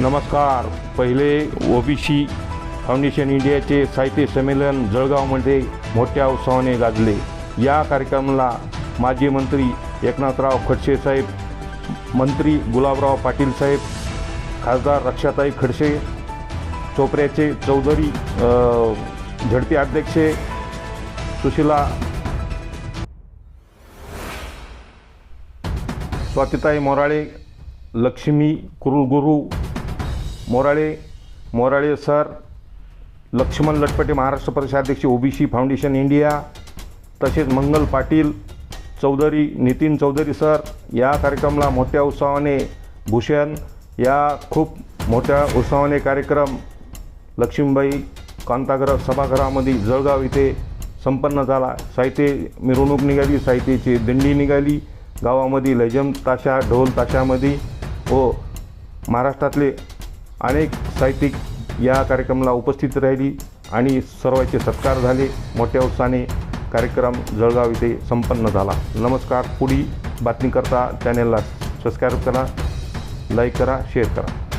नमस्कार. पहिले OBC foundation इंडियाचे साहित्य संमेलन जळगावमध्ये मोठ्या उत्साहाने गाजले. या कार्यक्रमाला माजी मंत्री एकनाथराव खडसे साहेब मंत्री गुलाबराव पाटील साहेब खासदार रक्षाताई खडसे चोपऱ्याचे चौधरी झडपी अध्यक्षे सुशिला स्वातिताई मोराळे लक्ष्मी कुरुगुरू मोराळे मोराळे सर लक्ष्मण लटपटे महाराष्ट्र प्रदेशाध्यक्ष ओबीसी फाउंडेशन इंडिया तसेच मंगल पाटील चौधरी नितीन चौधरी सर या कार्यक्रमाला मोठ्या उत्साहाने भूषण या खूप मोठ्या उत्साहाने कार्यक्रम लक्ष्मीबाई कांताग्रह सभागृहामध्ये जळगाव इथे संपन्न झाला. साहित्य मिरवणूक निघाली साहित्याची दिंडी निघाली गावामध्ये लेझम ताशा ढोल ताशामध्ये व महाराष्ट्रातले अनेक साहित्यिक या कार्यक्रमाला उपस्थित राहिली आणि सर्वांचे सत्कार झाले. मोठ्या उत्साहाने कार्यक्रम जळगाव इथे संपन्न झाला. नमस्कार. पुढील बातमीकरता चॅनेलला सबस्क्राईब करा लाईक करा शेअर करा.